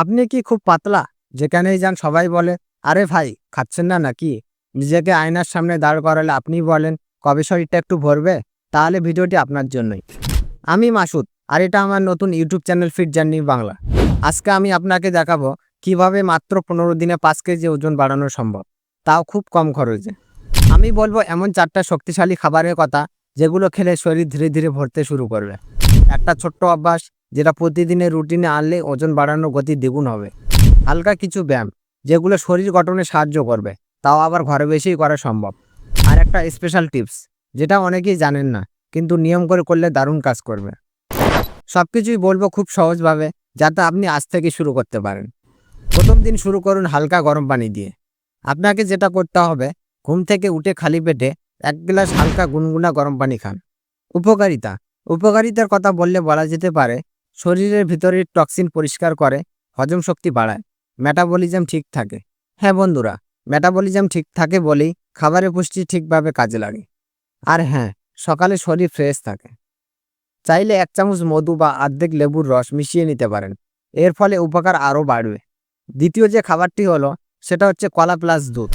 আপনি কি খুব পাতলা? যেখানেই যান সবাই বলে, আরে ভাই, খাচ্ছেন না নাকি? নিজেকে আয়নার সামনে দাঁড় করালে আপনি বলেন, কবে শরীরটা একটু ভরবে? তাহলে ভিডিওটি আপনার জন্যই। আমি মাসুদ, আর এটা আমার নতুন YouTube channel fit journey Bangla. আজকে আমি আপনাকে দেখাবো কীভাবে মাত্র পনেরো দিনে পাঁচ কেজি ওজন বাড়ানো সম্ভব, তাও খুব কম খরচে। আমি বলব, এমন চারটা শক্তিশালী খাবারের কথা যেগুলো খেলে শরীর ধীরে ধীরে ভরতে শুরু করবে। একটা ছোট্ট অভ্যাস যেটা প্রতিদিনের রুটিনে আনলে ওজন বাড়ানোর গতি দ্বিগুণ হবে। হালকা কিছু ব্যায়াম, যেগুলো শরীর গঠনে সাহায্য করবে, তাও আবার ঘরে বসেই করা সম্ভব। আর একটা স্পেশাল টিপস যেটা অনেকেই জানেন না, কিন্তু নিয়ম করে করলে দারুণ কাজ করবে। সব কিছুই বলব খুব সহজভাবে, যাতে আপনি আজ থেকে শুরু করতে পারেন। প্রথম দিন শুরু করুন হালকা গরম পানি দিয়ে। আপনাকে যেটা করতে হবে, ঘুম থেকে উঠে খালি পেটে এক গ্লাস হালকা গুনগুনা গরম পানি খান। উপকারিতা, উপকারিতার কথা বললে বলা যেতে পারে শরীরের ভিতরের টক্সিন পরিষ্কার করে, হজম শক্তি বাড়ায়। মেটাবলিজম ঠিক থাকে। হ্যাঁ বন্ধুরা, মেটাবলিজম ঠিক থাকে বলেই খাবারের পুষ্টি ঠিকভাবে কাজে লাগে। আর হ্যাঁ সকালে শরীর ফ্রেশ থাকে। চাইলে এক চামচ মধু বা অর্ধেক লেবুর রস মিশিয়ে নিতে পারেন। এর ফলে উপকার আরও বাড়বে। দ্বিতীয় যে খাবারটি হলো, সেটা হচ্ছে কলা প্লাস দুধ।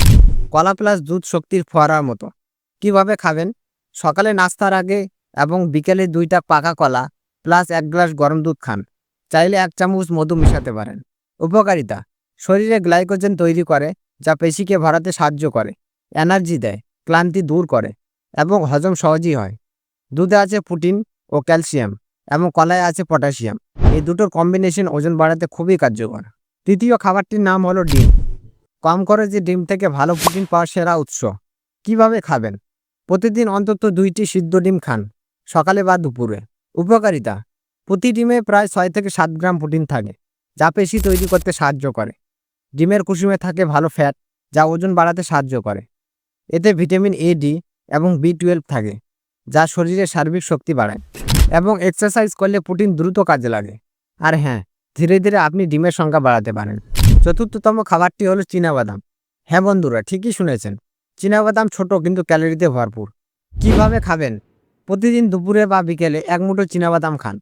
কলা প্লাস দুধ শক্তির ফোয়ারার মতো। কীভাবে খাবেন? সকালে নাস্তার আগে এবং বিকেলে দুইটা পাকা কলা প্লাস এক গ্লাস গরম দুধ খান। চাইলে এক চামচ মধু মেশাতে পারেন। উপকারিতা, শরীরে গ্লাইকোজেন তৈরি করে যা পেশিকে ভরাতে সাহায্য করে, এনার্জি দেয়, ক্লান্তি দূর করে এবং হজম সহজই হয়। দুধে আছে প্রোটিন ও ক্যালসিয়াম এবং কলায় আছে পটাশিয়াম। এই দুটোর কম্বিনেশন ওজন বাড়াতে খুবই কার্যকর। তৃতীয় খাবারটির নাম হলো ডিম। কম করে যে ডিম থেকে ভালো প্রোটিন পাওয়ার সেরা উৎস। কীভাবে খাবেন? প্রতিদিন অন্তত দুইটি সিদ্ধ ডিম খান, সকালে বা দুপুরে। উপকারিতা। প্রতি ডিমে প্রায় ছয় থেকে সাত গ্রাম প্রোটিন থাকে, যা পেশি তৈরি করতে সাহায্য করে। ডিমের কুসুমে থাকে ভালো ফ্যাট, যা ওজন বাড়াতে সাহায্য করে। এতে ভিটামিন এ ডি এবং বি টুয়েলভ থাকে, যা শরীরে সার্বিক শক্তি বাড়ায় এবং এক্সারসাইজ করলে প্রোটিন দ্রুত কাজে লাগে। আর হ্যাঁ ধীরে ধীরে আপনি ডিমের সংখ্যা বাড়াতে পারেন। চতুর্থতম খাবারটি হলো চীনাবাদাম। হ্যাঁ বন্ধুরা, ঠিকই শুনেছেন। চীনাবাদাম ছোট কিন্তু ক্যালোরিতে ভরপুর। কীভাবে খাবেন? প্রতিদিন দুপুরে বা বিকেলে এক মুঠো চীনাবাদাম খান।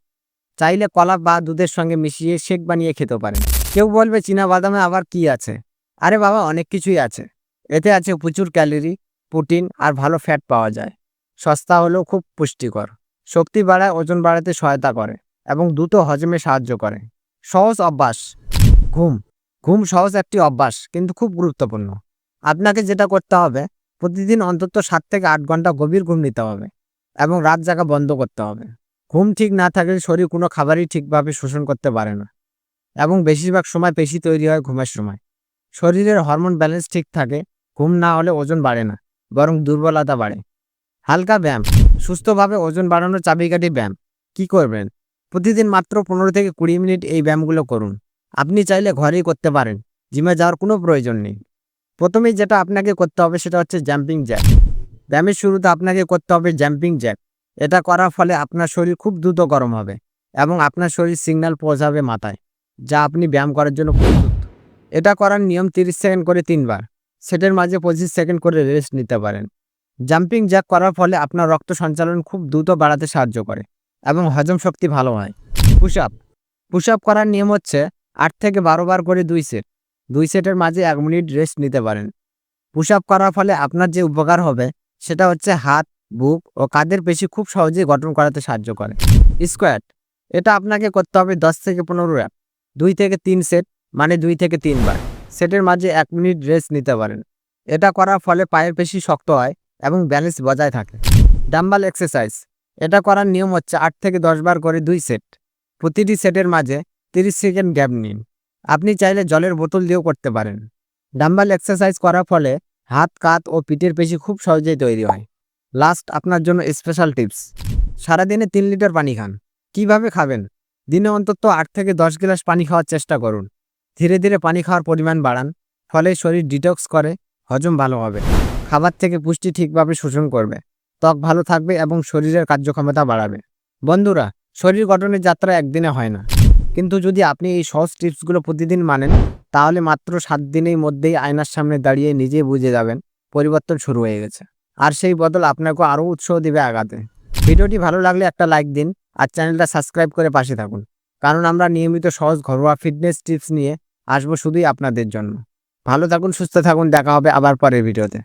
চাইলে কলা বা দুধের সঙ্গে মিশিয়ে শেক বানিয়ে খেতে পারেন। কেউ বলবে, চীনাবাদামে আবার কি আছে? আরে বাবা, অনেক কিছুই আছে। এতে আছে প্রচুর ক্যালোরি, প্রোটিন আর ভালো ফ্যাট পাওয়া যায়। সস্তা হলেও খুব পুষ্টিকর। শক্তি বাড়ায়, ওজন বাড়াতে সহায়তা করে এবং দ্রুত হজমে সাহায্য করে। সহজ অভ্যাস। ঘুম। ঘুম সহজ একটি অভ্যাস, কিন্তু খুব গুরুত্বপূর্ণ। আপনাকে যেটা করতে হবে, প্রতিদিন অন্তত সাত থেকে আট ঘণ্টা গভীর ঘুম নিতে হবে। এবং রাত জাগা বন্ধ করতে হবে। ঘুম ঠিক না থাকলে শরীর কোনো খাবারই ঠিকভাবে শোষণ করতে পারে না এবং বেশিরভাগ সময় পেশি তৈরি হয় ঘুমের সময়। শরীরের হরমোন ব্যালেন্স ঠিক থাকে, ঘুম না হলে ওজন বাড়ে না, বরং দুর্বলতা বাড়ে। হালকা ব্যায়াম, সুস্থভাবে ওজন বাড়ানোর চাবিকাঠি ব্যায়াম। কি করবেন? প্রতিদিন মাত্র পনেরো থেকে কুড়ি মিনিট এই ব্যায়ামগুলো করুন। আপনি চাইলে ঘরেই করতে পারেন, জিমে যাওয়ার কোনো প্রয়োজন নেই। প্রথমেই যেটা আপনাকে করতে হবে সেটা হচ্ছে জাম্পিং জ্যাক ব্যায়ামের শুরুতে আপনাকে করতে হবে জাম্পিং জ্যাক এটা করার ফলে আপনার শরীর খুব দ্রুত গরম হবে এবং আপনার শরীর সিগন্যাল পৌঁছাবে মাথায়, যা আপনি ব্যায়াম করার জন্য প্রস্তুত এটা করার নিয়ম তিরিশ সেকেন্ড করে তিনবার, সেটের মাঝে পঁচিশ সেকেন্ড করে রেস্ট নিতে পারেন। জাম্পিং জ্যাক করার ফলে আপনার রক্ত সঞ্চালন খুব দ্রুত বাড়াতে সাহায্য করে এবং হজম শক্তি ভালো হয়। পুশ আপ পুশ আপ করার নিয়ম হচ্ছে আট থেকে বারো বার করে দুই সেট দুই সেটের মাঝে এক মিনিট রেস্ট নিতে পারেন। পুশ আপ করার ফলে আপনার যে উপকার হবে সেটা হচ্ছে হাত, বুক ও কাঁধের পেশি খুব সহজেই গঠন করাতে সাহায্য করে। স্কোয়াট এটা আপনাকে করতে হবে দশ থেকে পনেরো র্যাপ দুই থেকে তিন সেট মানে দুই থেকে তিনবার সেটের মাঝে এক মিনিট রেস্ট নিতে পারেন। এটা করার ফলে পায়ের পেশি শক্ত হয় এবং ব্যালেন্স বজায় থাকে। ডাম্বাল এক্সারসাইজ এটা করার নিয়ম হচ্ছে আট থেকে দশ বার করে দুই সেট। প্রতিটি সেটের মাঝে তিরিশ সেকেন্ড গ্যাপ নিন। আপনি চাইলে জলের বোতল দিয়েও করতে পারেন। ডাম্বাল এক্সারসাইজ করার ফলে হাত কাত ও পিঠের পেশি খুব সহজেই তৈরি হয়। লাস্ট আপনার জন্য স্পেশাল টিপস সারাদিনে তিন লিটার পানি খান। কীভাবে খাবেন? দিনে অন্তত আট থেকে দশ গ্লাস পানি খাওয়ার চেষ্টা করুন। ধীরে ধীরে পানি খাওয়ার পরিমাণ বাড়ান, ফলে শরীর ডিটক্স করে, হজম ভালো হবে। খাবার থেকে পুষ্টি ঠিকভাবে শোষণ করবে। ত্বক ভালো থাকবে এবং শরীরের কার্যক্ষমতা বাড়াবে। বন্ধুরা, শরীর গঠনের যাত্রা একদিনে হয় না। কিন্তু যদি আপনি এই সহজ টিপসগুলো প্রতিদিন মানেন, তাহলে মাত্র সাত দিনের মধ্যেই আয়নার সামনে দাঁড়িয়ে নিজে বুঝে যাবেন পরিবর্তন শুরু হয়ে গেছে। আর সেই বদল আপনাকে আরও উৎসাহ দিবে আগাতে। ভিডিওটি ভালো লাগলে একটা লাইক দিন আর চ্যানেলটা সাবস্ক্রাইব করে পাশে থাকুন। কারণ আমরা নিয়মিত সহজ ঘরোয়া ফিটনেস টিপস নিয়ে আসব শুধুই আপনাদের জন্য। ভালো থাকুন, সুস্থ থাকুন, দেখা হবে আবার পরের ভিডিওতে।